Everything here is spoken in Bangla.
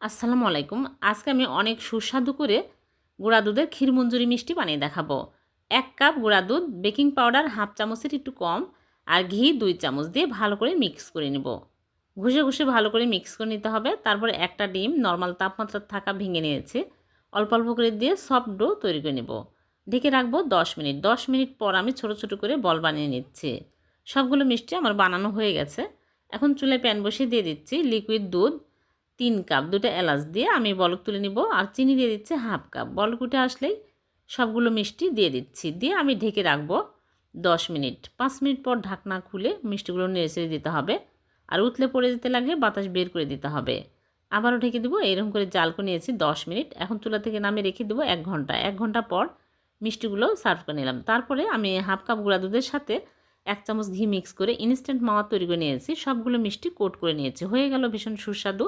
আসসালামু আলাইকুম। আজকে আমি অনেক সুস্বাদু করে গুঁড়া দুধের ক্ষীর মঞ্জুরি মিষ্টি বানিয়ে দেখাবো। এক কাপ গুঁড়া দুধ, বেকিং পাউডার, হাফ চামচের একটু কম আর ঘি, দুই চামচ দিয়ে ভালো করে মিক্স করে নেব। ঘষে ঘষে ভালো করে মিক্স করে নিতে হবে। তারপরে একটা ডিম, নর্মাল তাপমাত্রা থাকা ভেঙে নিয়েছে। অল্প অল্প করে দিয়ে সফট ডো তৈরি করে নেব। ঢেকে রাখব দশ মিনিট। দশ মিনিট পর আমি ছোট ছোট করে বল বানিয়ে নিচ্ছি। সবগুলো মিষ্টি আমার বানানো হয়ে গেছে। এখন চুলে প্যান বসিয়ে দিয়ে দিচ্ছি লিকুইড দুধ। তিন কাপ দুটো এলাচ দিয়ে আমি বলক তুলে নিব আর চিনি দিয়ে দিচ্ছি হাফ কাপ। বলক উঠে আসলেই সবগুলো মিষ্টি দিয়ে দিচ্ছি। দিয়ে আমি ঢেকে রাখব দশ মিনিট। পাঁচ মিনিট পর ঢাকনা খুলে মিষ্টিগুলো নেড়ে ছেড়ে দিতে হবে আর উতলে পড়ে যেতে লাগলে বাতাস বের করে দিতে হবে। আবারও ঢেকে দেবো, এরকম করে জাল করে নিয়েছি দশ মিনিট। এখন চুলা থেকে নামে রেখে দেবো এক ঘণ্টা। এক ঘণ্টা পর মিষ্টিগুলো সার্ভ করে নিলাম। তারপরে আমি হাফ কাপ গুঁড়া দুধের সাথে এক চামচ ঘি মিক্স করে ইনস্ট্যান্ট মাওয়া তৈরি করে নিয়েছি। সবগুলো মিষ্টি কোট করে নিয়েছি। হয়ে গেল ভীষণ সুস্বাদু